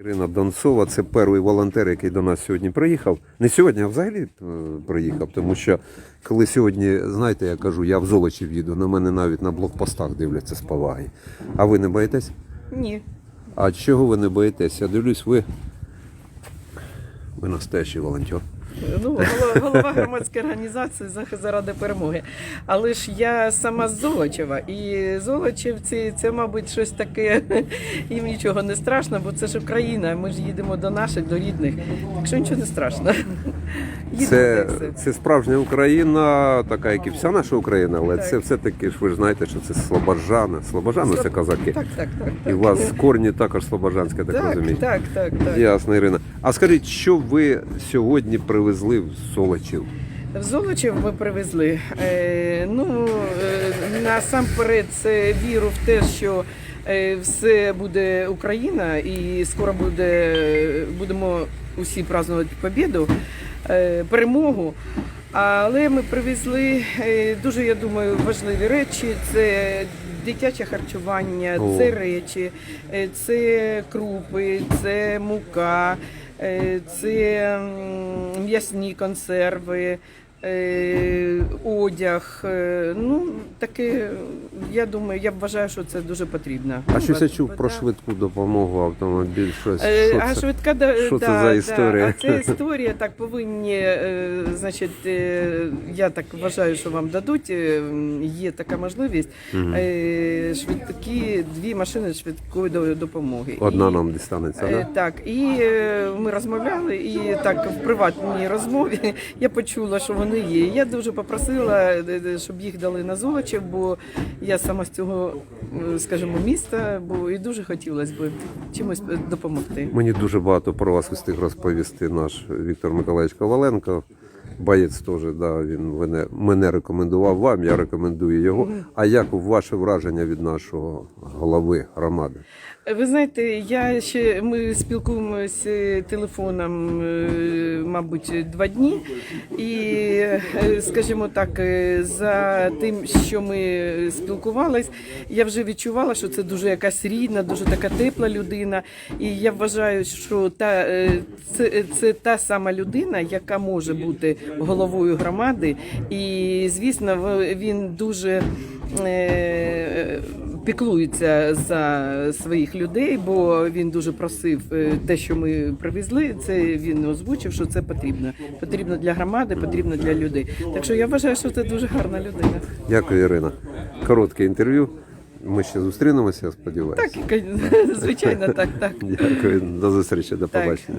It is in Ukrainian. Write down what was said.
Ірина Донцова це перший волонтер, який до нас сьогодні приїхав. Не сьогодні, а взагалі е, приїхав, тому що коли сьогодні, знаєте, я кажу, я в Золочів їду, на мене навіть на блокпостах дивляться з поваги. А ви не боїтесь? Ні. А чого ви не боїтесь? Я дивлюсь, ви. Ви настоящий волонтер. Ну, голова, громадської організації заради перемоги. Але ж я сама з Золочева, і Золочевці це, мабуть, щось таке. Їм нічого не страшно, бо це ж Україна. Ми ж їдемо до наших, до рідних. Так що нічого не страшно. Це, це справжня Україна, така, як і вся наша Україна, але Так. це все-таки ж ви ж знаєте, що це слобожани. Слобожани це козаки. Так, так, так. І у вас корні також слобожанські, так, так, розумію. так, так, так. Ясно, Ірина. А скажіть, що ви сьогодні привезли в Золочів? В Золочів ми привезли. Е, ну, е, насамперед, це віру в те, що е, все буде Україна, і скоро буде, будемо усі празднувати побіду, е, перемогу. Але ми привезли е, дуже, я думаю, важливі речі. Це дитяче харчування, це речі, е, це крупи, це мука, це м'ясні консерви. Е, Одяг, е, ну таке, я думаю, я вважаю, що це дуже потрібно. А щось я чув про швидку допомогу автомобіль. Щось Е, що А це? швидка да, що це да, за да. історія? А це історія так повинні. е, Значить, е, я так вважаю, що вам дадуть. е, Є така можливість. Е, Швидкі дві машини швидкої допомоги. Одна І- нам дістанеться, Е, да? Так, і е, ми розмовляли, і так в приватній розмові я почула, що вони є. Я дуже попросила, е, е, щоб їх дали на Золочів, бо я сама з цього, е, скажімо, міста, бо і дуже хотілося б чимось допомогти. Мені дуже багато про вас встиг розповісти наш Віктор Миколаївич Коваленко. Боєць теж, да, він мене, мене рекомендував вам, я рекомендую його. А як ваше враження від нашого голови громади? Ви знаєте, я ще ми спілкуємося телефоном, е, мабуть, два дні. І, е, скажімо так, е, за тим, що ми спілкувались, я вже відчувала, що це дуже якась рідна, дуже така тепла людина. І я вважаю, що та це, це та сама людина, яка може бути головою громади. І звісно, він дуже. е, піклується за своїх людей, бо він дуже просив е, те, що ми привезли. Це він озвучив, що це потрібно. Потрібно для громади, потрібно для людей. Так що я вважаю, що це дуже гарна людина. Дякую, Ірина. Коротке інтерв'ю. Ми ще зустрінемося, я сподіваюся. Так, звичайно, так, так. Дякую, до зустрічі, до побачення.